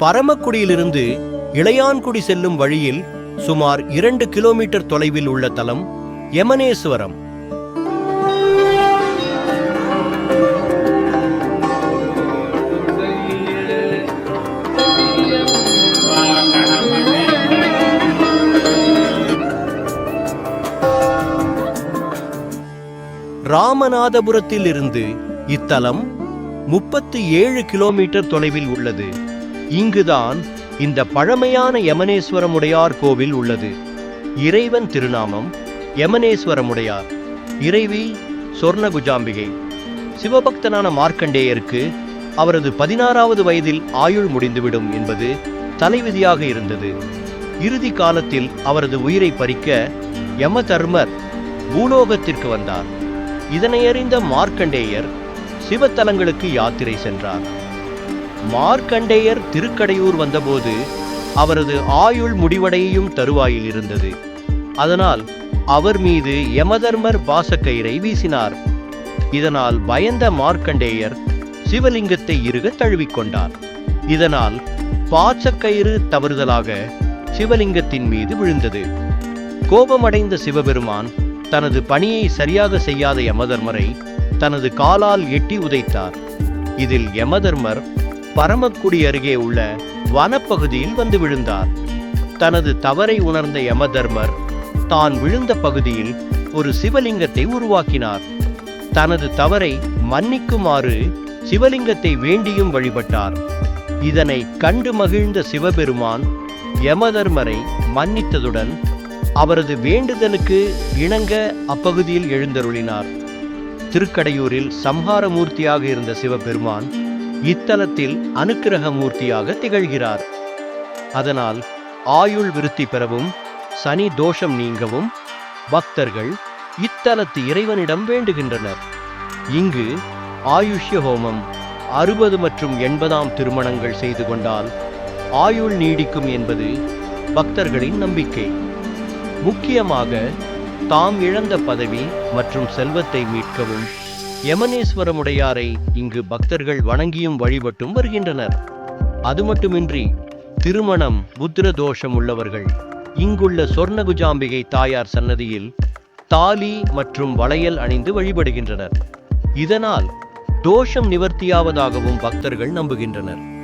பரமக்குடியிலிருந்து இளையான்குடி செல்லும் வழியில் சுமார் இரண்டு கிலோமீட்டர் தொலைவில் உள்ள தலம் யமனேஸ்வரம். ராமநாதபுரத்தில் இருந்து இத்தலம் முப்பத்தி ஏழு கிலோமீட்டர் தொலைவில் உள்ளது. இங்குதான் இந்த பழமையான யமனேஸ்வரமுடையார் கோவில் உள்ளது. இறைவன் திருநாமம் யமனேஸ்வரமுடையார். இறைவி சொர்ணகுஜாம்பிகை. சிவபக்தனான மார்க்கண்டேயருக்கு அவரது பதினாறாவது வயதில் ஆயுள் முடிந்துவிடும் என்பது தலைவிதியாக இருந்தது. இறுதி காலத்தில் அவரது உயிரை பறிக்க யமதர்மர் பூலோகத்திற்கு வந்தார். இதனை அறிந்த மார்க்கண்டேயர் சிவத்தலங்களுக்கு யாத்திரை சென்றார். மார்க்கண்டேயர் திருக்கடையூர் வந்தபோது அவரது ஆயுள் முடிவடையும் தருவாயில் இருந்தது. அதனால் அவர் மீது யமதர்மர் பாசக்கயிறை வீசினார். இதனால் பயந்த மார்க்கண்டேயர் சிவலிங்கத்தை இருக தழுவிக்கொண்டார். இதனால் பாசக்கயிறு தவறுதலாக சிவலிங்கத்தின் மீது விழுந்தது. கோபமடைந்த சிவபெருமான் தனது பணியை சரியாக செய்யாத யமதர்மரை தனது காலால் எட்டி உதைத்தார். இதில் யமதர்மர் பரமக்குடி அருகே உள்ள வனப்பகுதியில் வந்து விழுந்தார். தனது தவறை உணர்ந்த யமதர்மர் தான் விழுந்த பகுதியில் ஒரு சிவலிங்கத்தை உருவாக்கினார். தனது தவறை மன்னிக்குமாறு சிவலிங்கத்தை வேண்டியும் வழிபட்டார். இதனை கண்டு மகிழ்ந்த சிவபெருமான் யமதர்மரை மன்னித்ததுடன் அவரது வேண்டுதலுக்கு இணங்க அப்பகுதியில் எழுந்தருளினார். திருக்கடையூரில் சம்ஹார மூர்த்தியாக இருந்த சிவபெருமான் இத்தலத்தில் அனுக்கிரக மூர்த்தியாக திகழ்கிறார். அதனால் ஆயுள் விருத்தி பெறவும் சனி தோஷம் நீங்கவும் பக்தர்கள் இத்தலத்து இறைவனிடம் வேண்டுகின்றனர். இங்கு ஆயுஷ்ய ஹோமம் அறுபது மற்றும் எண்பதாம் திருமணங்கள் செய்து கொண்டால் ஆயுள் நீடிக்கும் என்பது பக்தர்களின் நம்பிக்கை. முக்கியமாக தாம் இழந்த பதவி மற்றும் செல்வத்தை மீட்கவும் யமனேஸ்வரமுடையாரை இங்கு பக்தர்கள் வணங்கியும் வழிபட்டும் வருகின்றனர். அது மட்டுமின்றி திருமணம் புத்திர தோஷம் உள்ளவர்கள் இங்குள்ள சொர்ணகுஜாம்பிகை தாயார் சன்னதியில் தாலி மற்றும் வளையல் அணிந்து வழிபடுகின்றனர். இதனால் தோஷம் நிவர்த்தியாவதாகவும் பக்தர்கள் நம்புகின்றனர்.